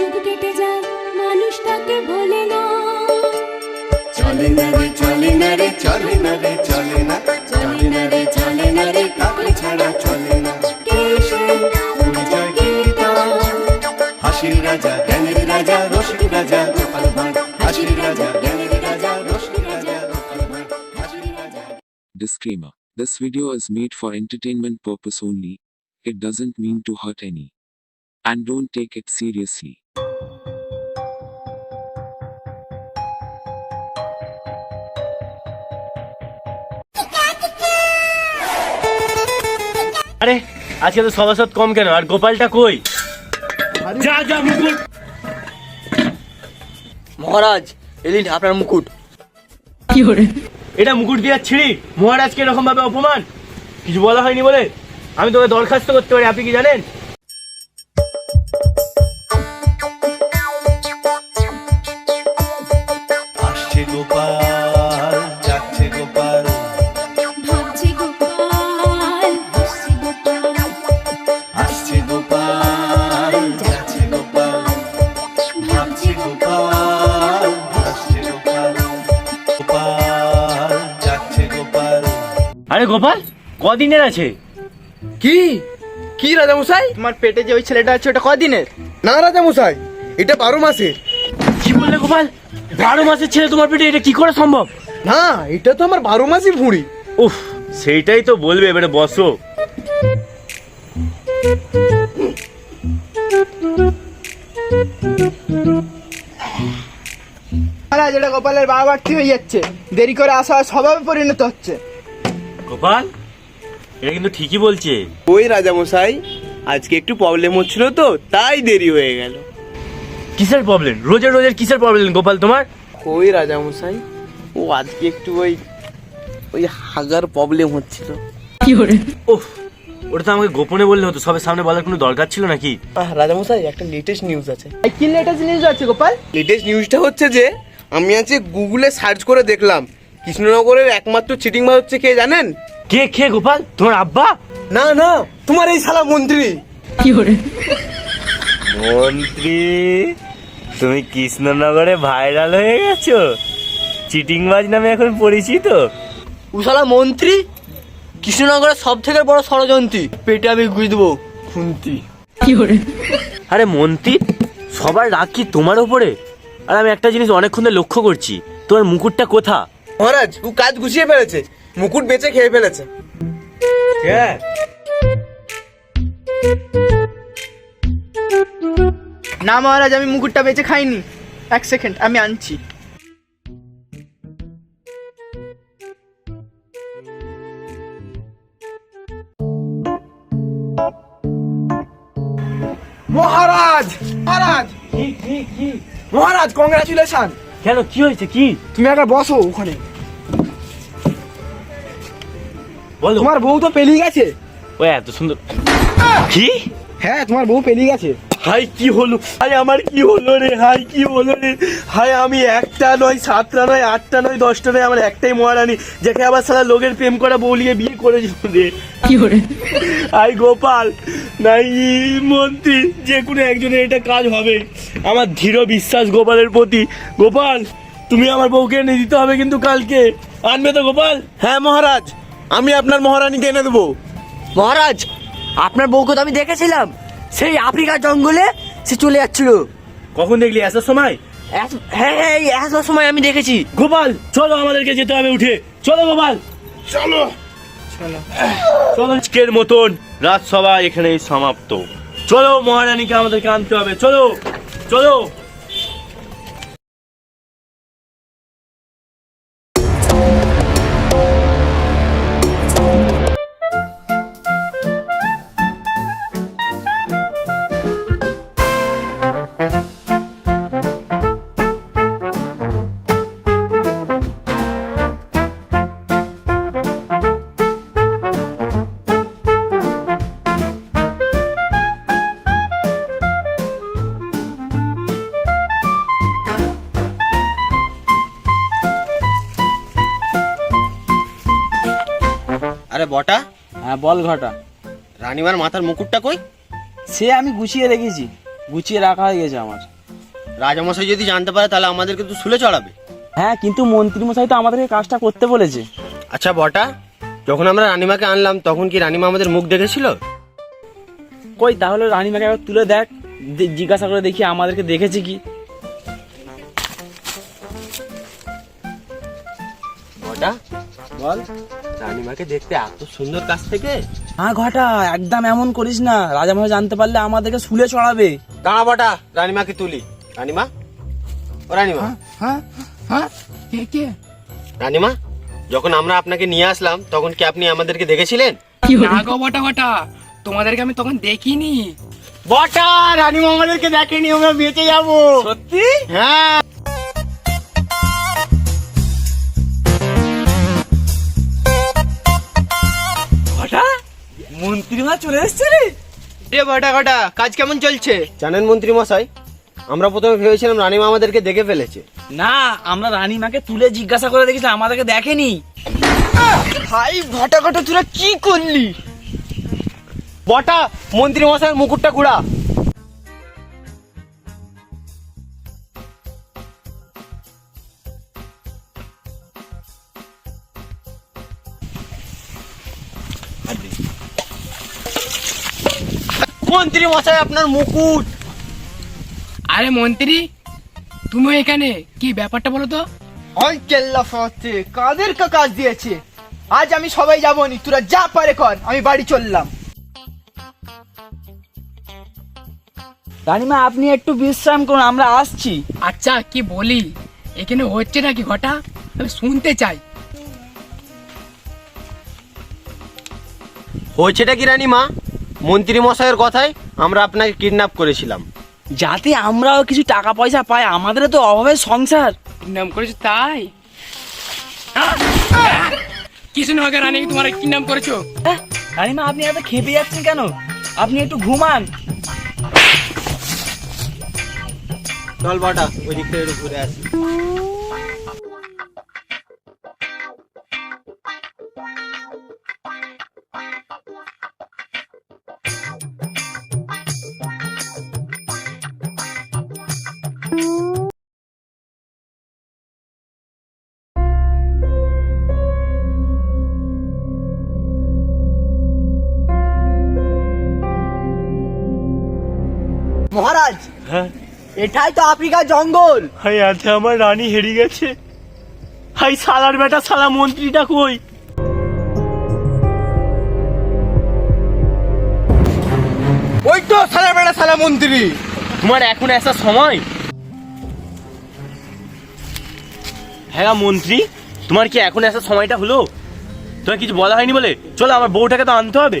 যুগ কেটে যায় মানুষ তাকে ভোলে না। চলে না রে চলে না রে চলে না রে চলে না। চলে না রে চলে না রে কাকে ছাড়া চলে না। কে সে পরিচয় কীর্তন হাসির রাজা জ্ঞানের রাজা রসিক রাজা গোপাল ভাঁড়। হাসির রাজা জ্ঞানের রাজা রসিক রাজা গোপাল ভাঁড়। হাসির রাজা। Disclaimer This video is made for entertainment purpose only. It doesn't mean to hurt any. And don't take it seriously. আরে আজকে তো সভাসদ কম কেন? আর গোপালটা কই? যা যা মুকুট। মহারাজ এলিন আপনার মুকুট। এটা মুকুট দিয়ে ছিঁড়ি। মহারাজকে এরকম ভাবে অপমান? কিছু বলা হয়নি বলে? আমি তোকে দরখাস্ত করতে পারি আপনি কি জানেন? আরে গোপাল কদিনের আছে? কি? কি রাজা মশাই তোমার পেটে যে ওই ছেলেটা আছে ওটা কদিনের? না রাজা মশাই এটা বারো মাসের। কি বললে গোপাল? বারো মাসের ছেলে তোমার পেটে এটা কি করে সম্ভব? না এটা তো আমার বারো মাসই ভুঁড়ি। উফ সেইটাই তো বলবে এবারে বসো। মহারাজ এটা গোপালের বাড়তি হয়ে যাচ্ছে দেরি করে আসা স্বভাবে পরিণত হচ্ছে। গোপাল এটা কিন্তু ঠিকই বলছে। ওই রাজামশাই আজকে একটু প্রবলেম হচ্ছিল তো তাই দেরি হয়ে গেল। কিসের প্রবলেম রোজের রোজের কিসের প্রবলেম গোপাল তোমার? ওই রাজামশাই ও আজকে একটু ওই ওই হাগার প্রবলেম হচ্ছিল। উফ ওটা তো আমাকে গোপনে বললে হতো সবার সামনে বলার কোনো দরকার ছিল নাকি? আহ রাজামশাই একটা লেটেস্ট নিউজ আছে। কি লেটেস্ট নিউজ আছে গোপাল? লেটেস্ট নিউজটা হচ্ছে যে আমি আজকে গুগলে সার্চ করে দেখলাম কৃষ্ণনগরের একমাত্র চিটিং মার হচ্ছে কে জানেন? কে কে গোপাল? তোমার আব্বা? না না তোমার এই শালা মন্ত্রী। কি করে? মন্ত্রী তুমি কৃষ্ণনগরে ভাইরাল হয়ে গেছো? চিটিংবাজ নামে এখন পরিচিত? উশালা মন্ত্রী? কৃষ্ণনগরের সব থেকে বড় ষড়যন্ত্রী। পেটে আমি গুঁজ দেবো খুন্তি। কি করে? আরে মন্ত্রী সবার রাগ কি তোমার উপরে? আর আমি একটা জিনিস অনেকক্ষণ ধরে লক্ষ্য করছি তোমার মুকুটটা কোথা? মহারাজ ও কাজ গুছিয়ে ফেলেছে। মুকুট বেচে খেয়ে ফেলেছে। হ্যাঁ। না মহারাজ আমি মুকুটটা বেঁচে খাইনি। এক সেকেন্ড আমি আনছি। মহারাজ মহারাজ। মহারাজ কংগ্রাচুলেশন কেন? কি হয়েছে? কি? তুমি একটা বসো ওখানে। বলো। তোমার বউ তো পেলিয়ে গেছে। ও এত সুন্দর কি? হ্যাঁ তোমার বউ পেলিয়ে গেছে। হাই কি হলো? হাই আমার কি হলো রে? হাই কি হলো রে? হাই আমি একটা নয় সাতটা নয় আটটা নয় দশটা নয় আমার একটাই মহারানী যাকে আবার সারা লোকের প্রেম করা বলিয়ে বিয়ে করেছিল রে। কি করে? আই গোপাল। নাই মন্ত্রী যে কোনো একজনের এটা কাজ হবে। আমার দৃঢ় বিশ্বাস গোপালের প্রতি। গোপাল তুমি আমার বউকে এনে দিতে হবে কিন্তু কালকে। আনবে তো গোপাল? হ্যাঁ মহারাজ আমি আপনার মহারানীকে এনে দেবো। মহারাজ আপনার বউকে তো আমি দেখেছিলাম। সেই আফ্রিকা জঙ্গলে সে চলে যাচ্ছিল। কখন দেখলি? আসার সময়? হ্যাঁ হ্যাঁ এই আসার সময় আমি দেখেছি। গোপাল চলো আমাদেরকে যেতে হবে উঠে। চলো গোপাল। চলো। চলো। আজকের মতন রাজসভা এখানেই সমাপ্ত। চলো মহারানীকে আমাদেরকে আনতে হবে। চলো চলো। আরে বটা। হ্যাঁ বল ঘটা। রানীমার মাথার মুকুটটা কই? সে আমি গুছিয়ে রেখেছি। গুছিয়ে রাখা হয়ে গেছে আমার। রাজামশাই যদি জানতে পারে তাহলে আমাদেরকে তো শুলে চড়াবে। হ্যাঁ কিন্তু মন্ত্রী মশাই তো আমাদেরকে কাজটা করতে বলেছে। আচ্ছা বটা যখন আমরা রানীমাকে আনলাম তখন কি রানীমা আমাদের মুখ দেখেছিল? কই তাহলে রানীমাকে একবার তুলে দেখ দে- জিজ্ঞাসা করে দেখি আমাদেরকে দেখেছে কি। বটা বল। রানীমাকে দেখতে এত সুন্দর কাছ থেকে? হ্যাঁ ঘটা একদম এমন করিস না। রাজামশাই জানতে পারলে আমাদেরকে শুলে চড়াবে। দাঁড়া বটা রানীমাকে তুলি। রানীমা? ও রানীমা। রানীমা যখন আমরা আপনাকে নিয়ে আসলাম তখন কি আপনি আমাদেরকে দেখেছিলেন? না গো বটা বটা তোমাদেরকে আমি তখন দেখিনি। বটা রানীমা আমাদেরকে দেখেনি আমরা বেঁচে যাব। সত্যি? হ্যাঁ। মন্ত্রী মা চলে এসছে রে রে বটা কটা কাজ কেমন চলছে? জানেন মন্ত্রী মশাই আমরা প্রথমে ভেবেছিলাম রানীমা আমাদেরকে দেখে ফেলেছে। না আমরা রানীমাকে তুলে জিজ্ঞাসা করে দেখেছিলাম আমাদেরকে দেখেনি। ভাই ঘটা ঘটা তোরা কি করলি? বটা মন্ত্রী মশাইয়ের মুকুটটা ঘুরা। মন্ত্রী মশাই আপনার মুকুট। আরে মন্ত্রী তুমি এখানে? কি ব্যাপারটা বলো তো? ওই কেল্লা ফাঁচে কাদেরকে কাজ দিয়েছে? আজ আমি সবাই যাব নি তোরা যা পারে কর আমি বাড়ি চললাম। রানীমা আপনি একটু বিশ্রাম করুন আমরা আসছি। আচ্ছা কি বলি? এখানে হচ্ছে নাকি ঘটা? আমি শুনতে চাই। হয়েছেটা কি রানীমা? মন্ত্রী মশাইয়ের কথায় আমরা আপনাকে কিডন্যাপ করেছিলাম। যাতে আমরাও কিছু টাকা পয়সা পাই আমাদের তো অভাবের সংসার। নাম করেছ তাই? কিছু না রানী তোমার কি নাম করেছ আহ, রানীমা আপনি এত খেপে যাচ্ছেন কেন? আপনি একটু ঘুমান। চল বাটা ওই দিক থেকে ঘুরে আসি। মহারাজ হ্যাঁ। এটাই তো আফ্রিকার জঙ্গল। হাই আছে আমার রানী হেরে গেছে। হাই সালার বেটা সালা মন্ত্রীটা কই? ওই তো সালা বেড়া সালা মন্ত্রী। তোমার এখন আসার সময়? হ্যাঁ মন্ত্রী তোমার কি এখন আসার সময়টা হলো? তোমার কিছু বলা হয়নি বলে? চলো আমার বউটাকে তো আনতে হবে।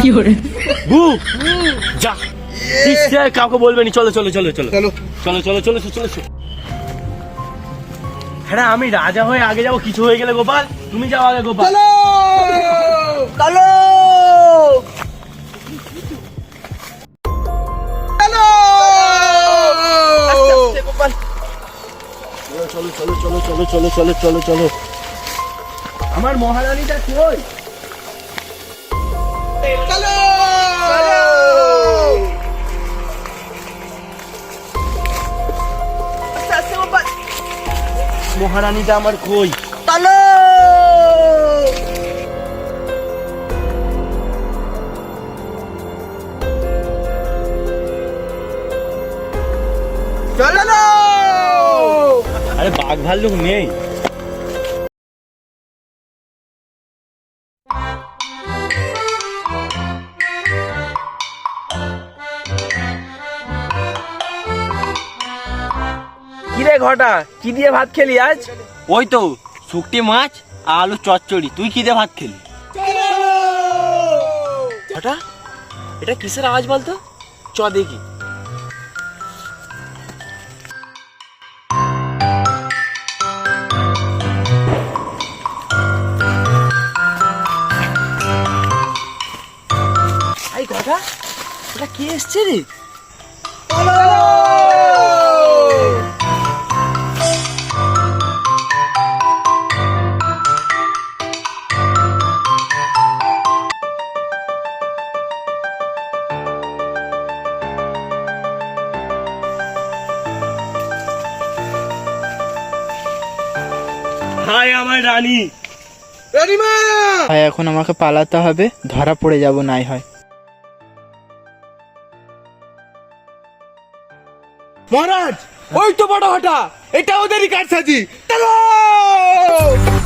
কি এটা গু যা সে কাউকে বলবে নি চলো চলো চলো চলো চলো চলো চলো চলো চলো হ্যাঁ আমি রাজা হয়ে আগে যাব কিছু হয়ে গেলে গোপাল তুমি যাও আগে গোপাল চলো চলো চলো চলো চলো চলো চলো চলো চলো আমার মহারানীটা কই মহারানীটা আমার কই? আরে বাঘ ভাল্লুক নেই। ঘটা কি দিয়ে ভাত খেলি আজ? ওই তো শুকটি মাছ আর আলু চচ্চড়ি। তুই কি দিয়ে ভাত খেলি? হঠাৎ এটা কিসের আওয়াজ বলতো? চ দেখি। এই কথা এটা কে এসছে রে? হাই আমার রানী। রানীমা! ভাই এখন আমাকে পালাতে হবে। ধরা পড়ে যাব নাই হয়। মহারাজ ওই তো বড় হটা। এটা ওদেরই কারসাজি। চলো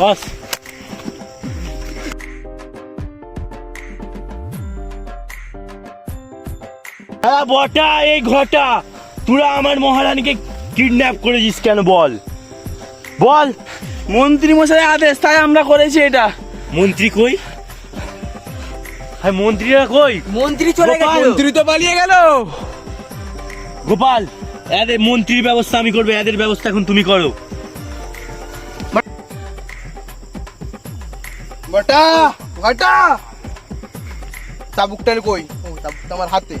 বস। হ্যাঁ বটা এই ঘটা তোরা আমার মহারানীকে কিডন্যাপ করেছিস কেন বল? বল। মন্ত্রী মশাই আদেশ তাই আমরা করেছি এটা। মন্ত্রী কই? হ্যাঁ মন্ত্রীরা কই? মন্ত্রী চলে গেছে মন্ত্রী তো পালিয়ে গেল। গোপাল এদের মন্ত্রীর ব্যবস্থা আমি করব এদের ব্যবস্থা এখন তুমি করো। বটা ঘটা চাবুকটার কই? ও চাবুকটা আমার হাতে।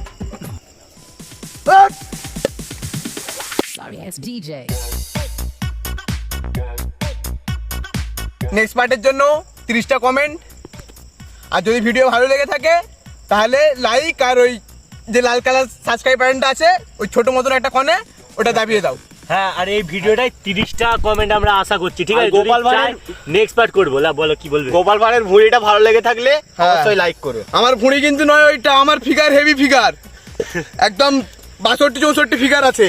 নেক্সট পার্টের জন্য তিরিশটা কমেন্ট আর যদি ভিডিও ভালো লেগে থাকে তাহলে লাইক আর ওই যে লাল কালার সাবস্ক্রাইব বাটনটা আছে ওই ছোট মতন একটা কনে ওটা দাবিয়ে দাও। হ্যাঁ আর এই ভিডিওটায় তিরিশটা কমেন্ট আমরা আশা করছি ঠিক আছে? গোপাল ভাড়ের নেক্সট পার্ট করব। না বলো কি বলবে? গোপাল ভাড়ের ভুঁড়িটা ভালো লেগে থাকলে অবশ্যই লাইক করো আমার ভুঁড়ি কিন্তু নয় ওইটা আমার ফিগার হেভি ফিগার একদম বাষট্টি চৌষট্টি ফিগার আছে।